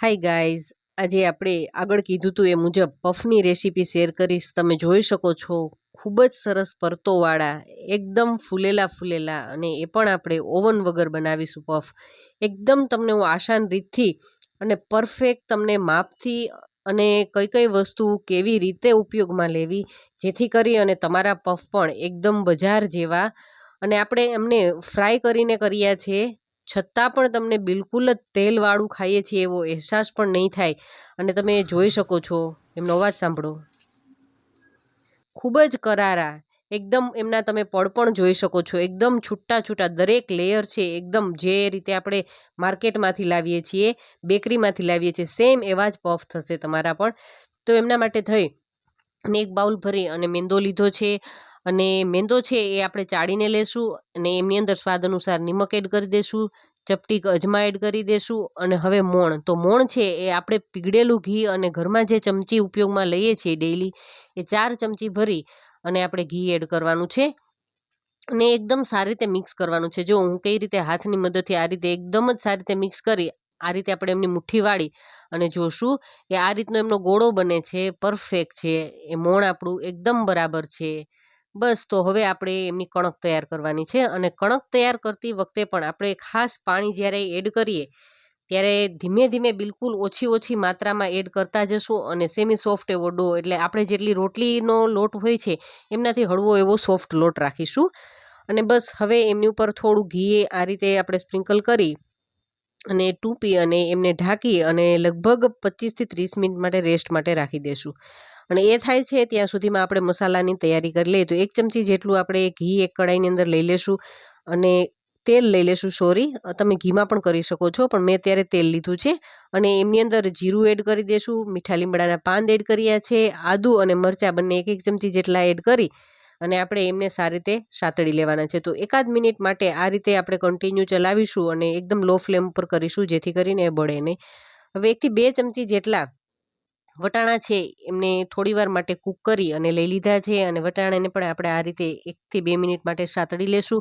Hi guys આજે આપણે આગળ કીધું હતું એ મુજબ પફની રેસીપી શેર કરીશ. તમે જોઈ શકો છો, ખૂબ જ સરસ પરતોવાળા, એકદમ ફૂલેલા ફૂલેલા અને એ પણ આપણે ઓવન વગર બનાવીશું પફ એકદમ તમને હું આસાન રીતથી અને પરફેક્ટ તમને માપથી અને કઈ કઈ વસ્તુ કેવી રીતે ઉપયોગમાં લેવી જેથી કરી અને તમારા પફ પણ એકદમ બજાર જેવા. અને આપણે એમને ફ્રાય કરીને કર્યા છે. છતાં પણ તમને બિલકુલ જ તેલવાળું ખાઈએ છીએ એવો અહેસાસ પણ નહીં થાય. અને તમે જોઈ શકો છો. એમનો અવાજ સાંભળો. ખૂબ જ કરારા. એકદમ એમના તમે પડ પણ જોઈ શકો છો. એકદમ છૂટા છૂટા દરેક લેયર છે. એકદમ જે રીતે આપણે માર્કેટમાંથી લાવીએ છીએ, બેકરીમાંથી લાવીએ છીએ, સેમ એવા જ પફ થશે તમારા પણ. તો એમના માટે થઈ. અને એક બાઉલ ભરી અને મેંદો લીધો છે. અને મેંદો છે એ આપણે ચાળીને લેશું અને એમની અંદર સ્વાદ અનુસાર નિમક એડ કરી દેશું. ચપટીક અજમા એડ કરી દેશું અને હવે મોણ. તો મોણ છે એ આપણે પીગળેલું ઘી અને ઘરમાં જે ચમચી ઉપયોગમાં લઈએ છીએ ડેઈલી એ ચાર ચમચી ભરી અને આપણે ઘી એડ કરવાનું છે. અને એકદમ સારી રીતે મિક્સ કરવાનું છે. જો હું કઈ રીતે હાથની મદદથી આ રીતે એકદમ જ સારી રીતે મિક્સ કરી, આ રીતે આપણે એમની મુઠ્ઠી વાળી અને જોશું કે આ રીતનો એમનો ગોળો બને છે પરફેક્ટ છે. એ મોણ આપણું એકદમ બરાબર છે. બસ, તો હવે આપણે એમની કણક તૈયાર કરવાની છે અને કણક તૈયાર કરતી વખતે પણ આપણે ખાસ પાણી જ્યારે એડ કરીએ, ત્યારે ધીમે ધીમે બિલકુલ ઓછી ઓછી માત્રામાં એડ કરતા જશું અને સેમી સોફ્ટ એવો ડો, એટલે આપણે જેટલી રોટલીનો લોટ હોય છે, એમનાથી હળવો એવો સોફ્ટ લોટ રાખીશું. અને બસ, હવે એમની ઉપર થોડું ઘી આ રીતે આપણે સ્પ્રિંકલ કરી અને ટૂંપી અને એમને ઢાંકી અને લગભગ પચીસથી ત્રીસ મિનિટ માટે રેસ્ટ માટે રાખી દઈશું અને એ થાય છે ત્યાં સુધીમાં આપણે મસાલાની તૈયારી કરી લઈએ તો એક ચમચી જેટલું આપણે ઘી એક કડાઈની અંદર લઈ લેશું અને તેલ લઈ લેશું, સોરી તમે ઘીમાં પણ કરી શકો છો, પણ મેં ત્યારે તેલ લીધું છે અને એમની અંદર જીરું એડ કરી દેશું, મીઠા લીમડાના પાન એડ કર્યા છે, આદુ અને મરચાં બંને એક એક ચમચી જેટલા એડ કરી અને આપણે એમને સારી રીતે સાતળી લેવાના છે. તો એકાદ મિનિટ માટે આ રીતે આપણે કન્ટિન્યુ ચલાવીશું અને એકદમ લો ફ્લેમ પર કરીશું, જેથી કરીને એ બળે નહીં. હવે એકથી બે ચમચી જેટલા વટાણા છે, એમને થોડીવાર માટે કૂક કરી અને લઈ લીધા છે અને વટાણાને પણ આપણે આ રીતે એકથી બે મિનિટ માટે સાતળી લેશું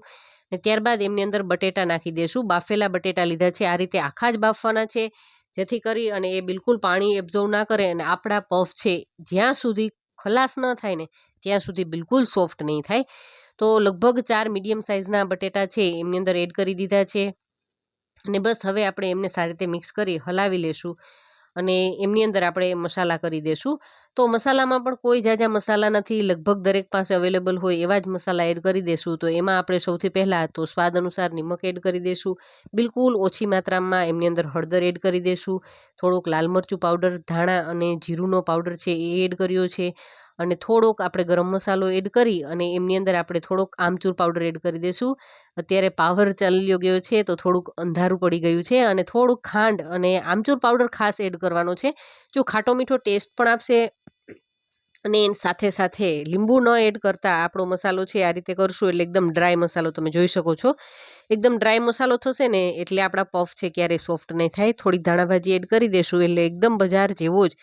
ને ત્યારબાદ એમની અંદર બટેટા નાખી દઈશું બાફેલા બટેટા લીધા છે, આ રીતે આખા જ બાફવાના છે. જેથી કરી અને એ બિલકુલ પાણી એબ્ઝર્વ ના કરે અને આપણા પફ છે, જ્યાં સુધી ખલાસ ન થાય ને, ત્યાં સુધી બિલકુલ સોફ્ટ નહીં થાય. તો લગભગ ચાર મીડિયમ સાઇઝના બટેટા છે, એમની અંદર એડ કરી દીધા છે. અને બસ હવે આપણે એમને સારી રીતે મિક્સ કરી હલાવી લેશું. અને એમની અંદર આપણે મસાલા કરી દેશું. તો મસાલામાં પણ કોઈ જાજા મસાલા નથી. લગભગ દરેક પાસે અવેલેબલ હોય એવા જ મસાલા એડ કરી દેશું. તો એમાં આપણે સૌથી પહેલાં તો સ્વાદ અનુસાર નિમક એડ કરી દેશું. બિલકુલ ઓછી માત્રામાં એમની અંદર હળદર એડ કરી દેશું. થોડુંક લાલ મરચું પાવડર, ધાણા અને જીરુંનો પાવડર છે એ એડ કર્યો છે. અને થોડોક આપણે ગરમ મસાલો એડ કરી અને એમની અંદર આપણે થોડોક આમચૂર પાવડર એડ કરી દઈશું અત્યારે પાવર ચાલ્યો ગયો છે તો થોડુંક અંધારું પડી ગયું છે અને થોડુંક ખાંડ અને આમચૂર પાવડર ખાસ એડ કરવાનો છે. જો ખાટો મીઠો ટેસ્ટ પણ આપશે અને સાથે સાથે લીંબુ ન એડ કરતાં આપણો મસાલો છે આ રીતે કરશું એટલે એકદમ ડ્રાય મસાલો તમે જોઈ શકો છો. એકદમ ડ્રાય મસાલો થશે ને એટલે આપણા પફ છે ક્યારેય સોફ્ટ નહીં થાય. થોડીક ધાણાભાજી એડ કરી દેશું એટલે એકદમ બજાર જેવો જ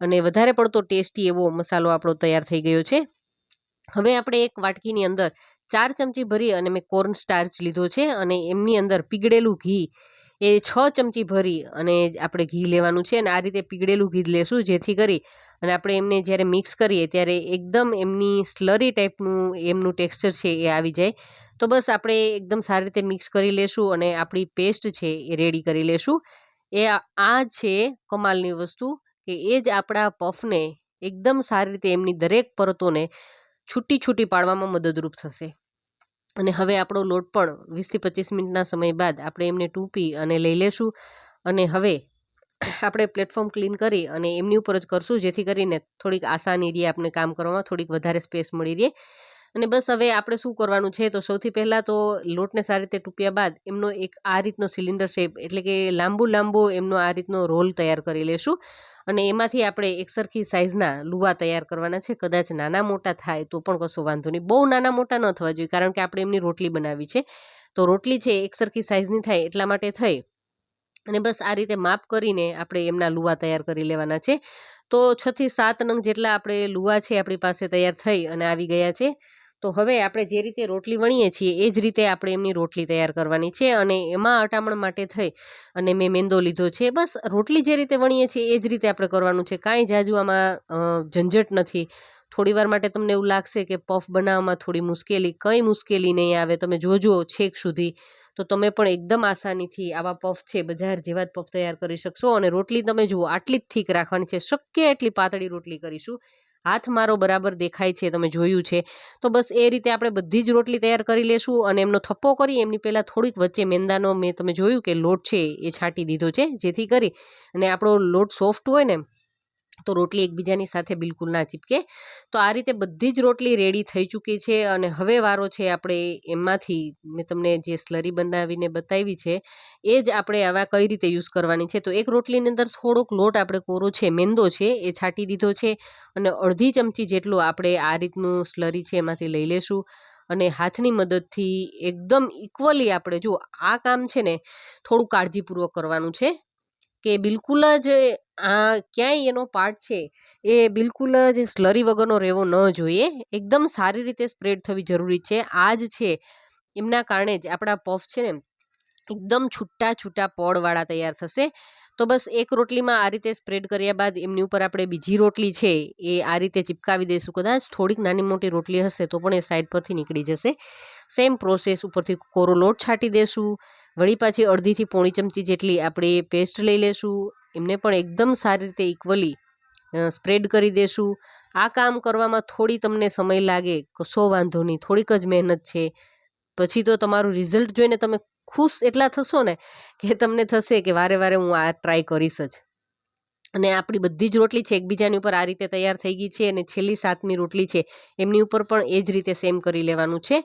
અને વધારે પડતો ટેસ્ટી એવો મસાલો આપણો તૈયાર થઈ ગયો છે. હવે આપણે એક વાટકીની અંદર ચાર ચમચી ભરી અને મેં કોર્ન સ્ટાર્ચ લીધો છે અને એમની અંદર પીગળેલું ઘી, એ છ ચમચી ભરી અને આપણે ઘી લેવાનું છે અને આ રીતે પીગળેલું ઘી લેશું જેથી કરી અને આપણે એમને જ્યારે મિક્સ કરીએ ત્યારે એકદમ એમની સ્લરી ટાઈપનું એમનું ટેક્સચર છે એ આવી જાય. તો બસ આપણે એકદમ સારી રીતે મિક્સ કરી લેશું અને આપણી પેસ્ટ છે એ રેડી કરી લેશું. એ આ છે કમાલની વસ્તુ. કે એ જ આપણા પફને એકદમ સારી રીતે એમની દરેક પરતોને છૂટી છૂટી પાડવામાં મદદરૂપ થશે. અને હવે આપણો લોટ પણ વીસથી પચીસ મિનિટના સમય બાદ આપણે એમને ટૂંપી અને લઈ લેશું. અને હવે આપણે પ્લેટફોર્મ ક્લીન કરી અને એમની ઉપર જ કરશું, જેથી કરીને થોડીક આસાની રહે, આપણે કામ કરવામાં થોડીક વધારે સ્પેસ મળી રહે. અને બસ હવે આપણે શું કરવાનું છે? તો સૌથી પહેલાં તો લોટને સારી રીતે ટૂંપ્યા બાદ એમનો એક આ રીતનો સિલિન્ડર શેપ એટલે કે લાંબુ લાંબો એમનો આ રીતનો રોલ તૈયાર કરી લેશું. અને એમાંથી આપણે એકસરખી સાઇઝના લુવા તૈયાર કરવાના છે. કદાચ નાના મોટા થાય તો પણ કશો વાંધો નહીં. બહુ નાના મોટા ન થવા જોઈએ કારણ કે આપણે એમની રોટલી બનાવી છે. તો રોટલી છે એકસરખી સાઇઝની થાય એટલા માટે થઈ. અને બસ આ રીતે માપ કરીને આપણે એમના લુવા તૈયાર કરી લેવાના છે. તો છથી સાત નંગ જેટલા આપણે લુવા છે આપણી પાસે તૈયાર થઈ અને આવી ગયા છે. તો હવે આપણે જે રીતે રોટલી વણીએ છીએ, એ જ રીતે આપણે એમની રોટલી તૈયાર કરવાની છે અને એમાં અટામણ માટે થઈ અને મેં મેંદો લીધો છે. બસ રોટલી જે રીતે વણીએ છીએ, એ જ રીતે આપણે કરવાનું છે. કાંઈ જાજુ આમાં ઝંઝટ નથી. થોડી વાર માટે તમને એવું લાગશે કે પફ બનાવવામાં થોડી મુશ્કેલી, કંઈ મુશ્કેલી નહીં આવે. તમે જોજો છેક સુધી. તો તમે પણ એકદમ આસાનીથી આવા પફ છે, બજાર જેવા જ પફ તૈયાર કરી શકશો અને રોટલી તમે જુઓ, આટલી જ થીક રાખવાની છે. શક્ય એટલી પાતળી રોટલી કરીશું. હાથ મારો બરાબર દેખાય છે, તમે જોયું છે. તો બસ એ રીતે આપણે બધી જ રોટલી તૈયાર કરી લેશું અને એમનો થપ્પો કરી, એમની પહેલાં થોડીક વચ્ચે મેંદાનો મેં તમે જોયું કે લોટ છે એ છાંટી દીધો છે, જેથી કરી અને આપણો લોટ સોફ્ટ હોય ને તો રોટલી એકબીજાની સાથે બિલકુલ ના ચીપકે. તો આ રીતે બધી જ રોટલી રેડી થઈ ચૂકી છે અને હવે વારો છે આપણે એમાંથી મેં તમને જે સ્લરી બનાવીને બતાવી છે, એ જ આપણે આવા કઈ રીતે યુઝ કરવાની છે. તો એક રોટલીની અંદર થોડોક લોટ આપણે કોરો છે, મેંદો છે, એ છાંટી દીધો છે અને અડધી ચમચી જેટલું આપણે આ રીતનું સ્લરી છે એમાંથી લઈ લેશું અને હાથની મદદથી એકદમ ઇક્વલી આપણે જો આ કામ છે ને થોડું કાળજીપૂર્વક કરવાનું છે. કે બિલકુલ જ આ ક્યાંય એનો પાર્ટ છે, એ બિલકુલ જ સ્લરી વગરનો રહેવો ન જોઈએ. એકદમ સારી રીતે સ્પ્રેડ થવી જરૂરી છે. આ જ છે, એમના કારણે જ આપણા પફ છે ને, એકદમ છૂટા છૂટા પોળવાળા તૈયાર થશે. તો બસ એક રોટલીમાં આ રીતે સ્પ્રેડ કર્યા બાદ એમની ઉપર આપણે બીજી રોટલી છે, એ આ રીતે ચિપકાવી દઈશું. કદાચ થોડીક નાની મોટી રોટલી હશે તો પણ એ સાઈડ પરથી નીકળી જશે. સેમ પ્રોસેસ ઉપરથી કોરો લોટ છાંટી દેશું વળી પાછી અડધીથી પોણી ચમચી જેટલી આપણે પેસ્ટ લઈ લેશું. એમને પણ એકદમ સારી રીતે ઇક્વલી સ્પ્રેડ કરી દેશું. આ કામ કરવામાં થોડી તમને સમય લાગે કશો વાંધો નહીં, થોડીક જ મહેનત છે. પછી તો તમારું રિઝલ્ટ જોઈને તમે ખુશ એટલા થશો ને કે તમને થશે કે વારે વારે હું આ ટ્રાય કરીશ જ. અને આપણી બધી જ રોટલી છે, એકબીજાની ઉપર આ રીતે તૈયાર થઈ ગઈ છે અને છેલ્લી સાતમી રોટલી છે, એમની ઉપર પણ એ જ રીતે સેમ કરી લેવાનું છે.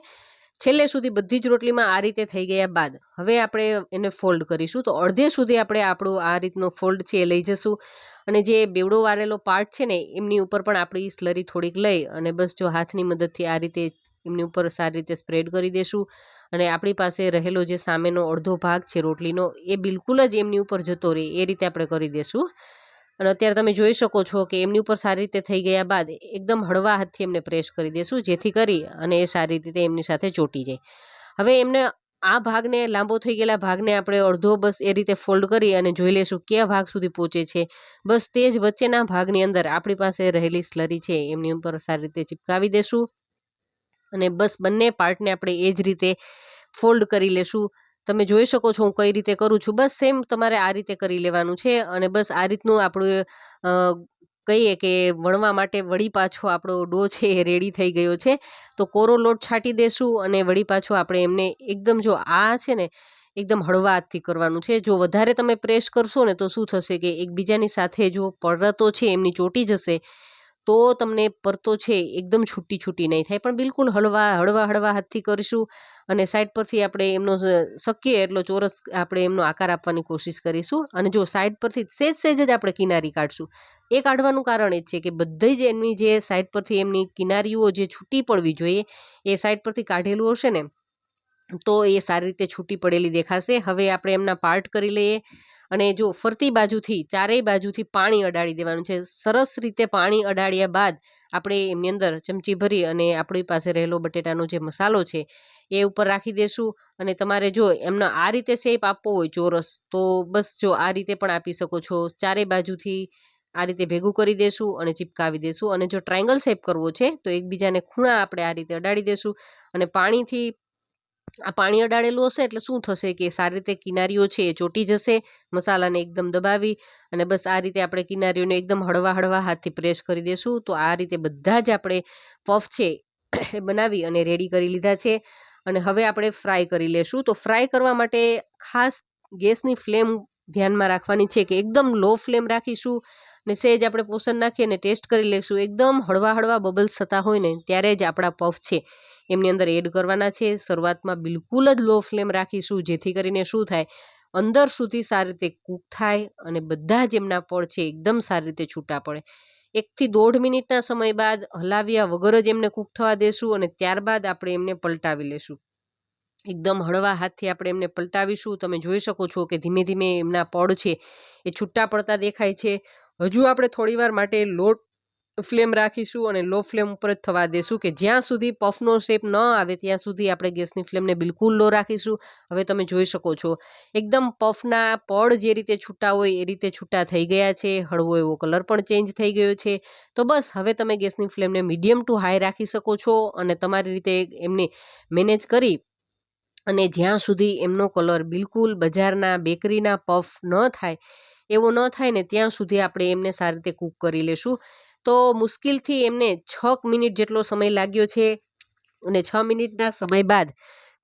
છેલ્લે સુધી બધી જ રોટલીમાં આ રીતે થઈ ગયા બાદ હવે આપણે એને ફોલ્ડ કરીશું. તો અડધે સુધી આપણે આપણું આ રીતનો ફોલ્ડ છે એ લઈ જશું. અને જે બેવડો વારેલો પાર્ટ છે ને, એમની ઉપર પણ આપણી સ્લરી થોડીક લઈ અને બસ જો હાથની મદદથી આ રીતે એમની ઉપર સારી રીતે સ્પ્રેડ કરી દેશું. અને આપણી પાસે રહેલો જે સામેનો અડધો ભાગ છે રોટલીનો, એ બિલકુલ જ એમની ઉપર જતો રહે, એ રીતે આપણે કરી દેશું. અને અત્યારે તમે જોઈ શકો છો કે એમની ઉપર સારી રીતે થઈ ગયા બાદ એકદમ હળવા હાથથી એમને પ્રેસ કરી દેશું, જેથી કરી અને એ સારી રીતે એમની સાથે ચોંટી જાય. હવે એમને આ ભાગને, લાંબો થઈ ગયેલા ભાગને આપણે અડધો બસ એ રીતે ફોલ્ડ કરી અને જોઈ લેશું કયા ભાગ સુધી પહોંચે છે. બસ તે જ વચ્ચેના ભાગની અંદર આપણી પાસે રહેલી સ્લરી છે, એમની ઉપર સારી રીતે ચિપકાવી દેશું અને બસ બંને પાર્ટને આપણે એ જ રીતે ફોલ્ડ કરી લેશું. તમે જોઈ શકો છો હું કઈ રીતે કરું છું. બસ સેમ તમારે આ રીતે કરી લેવાનું છે અને બસ આ રીતનું આપણું કહીએ કે વણવા માટે વળી પાછો આપણો ડો છે એ રેડી થઈ ગયો છે. તો કોરો લોટ છાંટી દેશું અને વળી પાછો આપણે એમને એકદમ જો આ છે ને, એકદમ હળવા હાથથી કરવાનું છે. જો વધારે તમે પ્રેસ કરશો ને તો શું થશે કે એકબીજાની સાથે જો પરતો છે એમની ચોટી જશે. તો તમને પરતો છે એકદમ છૂટી છૂટી નહીં થાય. પણ બિલકુલ હળવા હળવા હળવા હાથથી કરીશું અને સાઈડ પરથી આપણે એમનો શક્ય એટલો ચોરસ આપણે એમનો આકાર આપવાની કોશિશ કરીશું. અને જો સાઈડ પરથી સેજ સેજ જ આપણે કિનારી કાઢશું. એ કાઢવાનું કારણ એ છે કે બધી જ એમની જે સાઈડ પરથી એમની કિનારીઓ જે છૂટી પડવી જોઈએ એ સાઈડ પરથી કાઢેલું હશે ને તો એ સારી રીતે છૂટી પડેલી દેખાશે. હવે આપણે એમના પાર્ટ કરી લઈએ અને જો ફરતી બાજુથી, ચારેય બાજુથી પાણી અડાડી દેવાનું છે. સરસ રીતે પાણી અડાડ્યા બાદ આપણે એમની અંદર ચમચી ભરી અને આપણી પાસે રહેલો બટેટાનો જે મસાલો છે એ ઉપર રાખી દેશું. અને તમારે જો એમનો આ રીતે શેપ આપવો હોય ચોરસ, તો બસ જો આ રીતે પણ આપી શકો છો. ચારેય બાજુથી આ રીતે ભેગું કરી દેશું અને ચિપકાવી દેશું. અને જો ટ્રાયંગલ શેપ કરવો છે, તો એકબીજાને ખૂણા આપણે આ રીતે અડાડી દેશું અને પાણીથી આ પાણી અડાડેલું હશે એટલે શું થશે કે સારી રીતે કિનારીઓ છે એ ચોટી જશે, મસાલાને એકદમ દબાવી અને બસ આ રીતે આપણે કિનારીઓને એકદમ હળવા હળવા હાથથી પ્રેસ કરી દેશું. તો આ રીતે બધા જ આપણે પફ છે એ બનાવી અને રેડી કરી લીધા છે. અને હવે આપણે ફ્રાય કરી લેશું. તો ફ્રાય કરવા માટે ખાસ ગેસની ફ્લેમ ધ્યાનમાં રાખવાની છે કે એકદમ લો ફ્લેમ રાખીશું. ને સહેજ આપણે પોષણ નાખીએ અને ટેસ્ટ કરી લઈશું. એકદમ હળવા હળવા બબલ્સ થતા હોય ને ત્યારે જ આપણા પફ છે. એમની અંદર એડ કરવાના છે. શરૂઆતમાં બિલકુલ જ લો ફ્લેમ રાખીશું, જેથી કરીને શું થાય? અંદર સુધી સારી રીતે કૂક થાય અને બધા જ એમના પળ છે એકદમ સારી રીતે છૂટા પડે. એકથી દોઢ મિનિટના સમય બાદ હલાવ્યા વગર જ એમને કૂક થવા દેશું અને ત્યારબાદ આપણે એમને પલટાવી લેશું. એકદમ હળવા હાથથી આપણે એમને પલટાવીશું. તમે જોઈ શકો છો કે ધીમે ધીમે એમના પડ છે એ છૂટા પડતા દેખાય છે. હજુ આપણે થોડીવાર માટે લોટ ફ્લેમ રાખીશું અને લો ફ્લેમ ઉપર જ થવા દેશું કે જ્યાં સુધી પફનો શેપ ન આવે ત્યાં સુધી આપણે ગેસની ફ્લેમને બિલકુલ લો રાખીશું. હવે તમે જોઈ શકો છો, એકદમ પફના પડ જે રીતે છૂટા હોય એ રીતે છૂટા થઈ ગયા છે, હળવો એવો કલર પણ ચેન્જ થઈ ગયો છે. તો બસ, હવે તમે ગેસની ફ્લેમને મીડિયમ ટુ હાઈ રાખી શકો છો અને તમારી રીતે એમને મેનેજ કરી અને જ્યાં સુધી એમનો કલર બિલકુલ બજારના બેકરીના પફ ન થાય એવો ન થાય ને ત્યાં સુધી આપણે એમને સારી રીતે કૂક કરી લેશું. તો મુશ્કેલથી એમને છ મિનિટ જેટલો સમય લાગ્યો છે અને છ મિનિટના સમય બાદ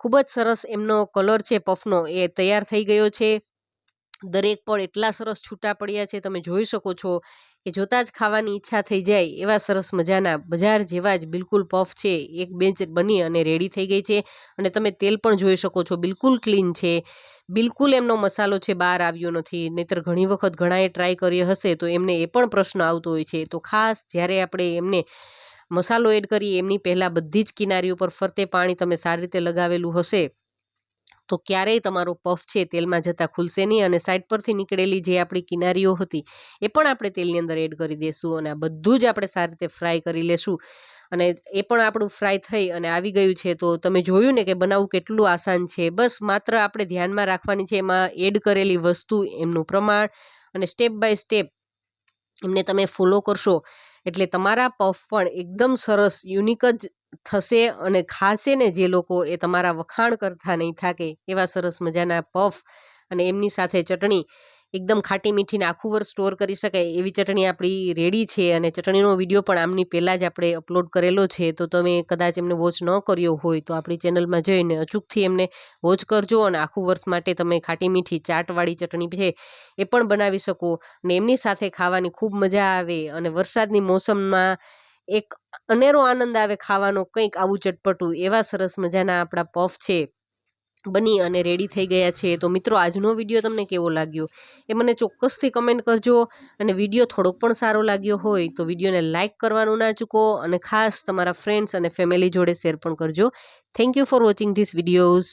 ખૂબ જ સરસ એમનો કલર છે પફનો એ તૈયાર થઈ ગયો છે. દરેક પણ એટલા સરસ છૂટા પડ્યા છે તમે જોઈ શકો છો કે જોતાં જ ખાવાની ઈચ્છા થઈ જાય એવા સરસ મજાના બજાર જેવા જ બિલકુલ પફ છે. એક બેન્ચ બની અને રેડી થઈ ગઈ છે અને તમે તેલ પણ જોઈ શકો છો. બિલકુલ ક્લીન છે. બિલકુલ એમનો મસાલો છે બહાર આવ્યો નથી. નહીતર ઘણી વખત ઘણાએ ટ્રાય કર્યો હશે તો એમને એ પણ પ્રશ્ન આવતો હોય છે. તો ખાસ જ્યારે આપણે એમને મસાલો એડ કરીએ એમની પહેલાં બધી જ કિનારીઓ પર ફરતે પાણી તમે સારી રીતે લગાવેલું હશે તો ક્યારેય તમારો પફ છે તેલમાં જતાં ખુલશે નહીં અને સાઈડ પરથી નીકળેલી જે આપણી કિનારીઓ હતી, એ પણ આપણે તેલની અંદર એડ કરી દઈશું અને આ બધું જ આપણે સારી રીતે ફ્રાય કરી લેશું. અને એ પણ આપણું ફ્રાય થઈ અને આવી ગયું છે તો તમે જોયું ને કે બનાવવું કેટલું આસાન છે. બસ માત્ર આપણે ધ્યાનમાં રાખવાની છે એમાં એડ કરેલી વસ્તુ એમનું પ્રમાણ અને સ્ટેપ બાય સ્ટેપ એમને તમે ફોલો કરશો એટલે તમારા પફ પણ એકદમ સરસ, યુનિક જ થશે અને ખાશે ને જે લોકો એ તમારા વખાણ કરતા નહીં થાકે, એવા સરસ મજાના પફ અને એમની સાથે ચટણી. એકદમ ખાટી મીઠીને આખું વર્ષ સ્ટોર કરી શકાય એવી ચટણી આપણી રેડી છે અને ચટણીનો વીડિયો પણ આમની પહેલાં જ આપણે અપલોડ કરેલો છે. તો તમે કદાચ એમને વોચ ન કર્યો હોય તો આપણી ચેનલમાં જઈને અચૂકથી એમને વોચ કરજો અને આખું વર્ષ માટે તમે ખાટી મીઠી ચાટવાળી ચટણી છે એ પણ બનાવી શકો. અને એમની સાથે ખાવાની ખૂબ મજા આવે અને વરસાદની મોસમમાં એક અનેરો આનંદ આવે ખાવાનો કંઈક આવું ચટપટું એવા સરસ મજાના આપણા પફ છે. બની અને રેડી થઈ ગયા છે. તો મિત્રો, આજનો વીડિયો તમને કેવો લાગ્યો? એ મને ચોક્કસથી કમેન્ટ કરજો અને વીડિયો થોડોક પણ સારો લાગ્યો હોય તો વિડીયોને લાઇક કરવાનું ના ચૂકો અને ખાસ તમારા ફ્રેન્ડ્સ અને ફેમિલી જોડે શેર પણ કરજો. Thank you for watching this videos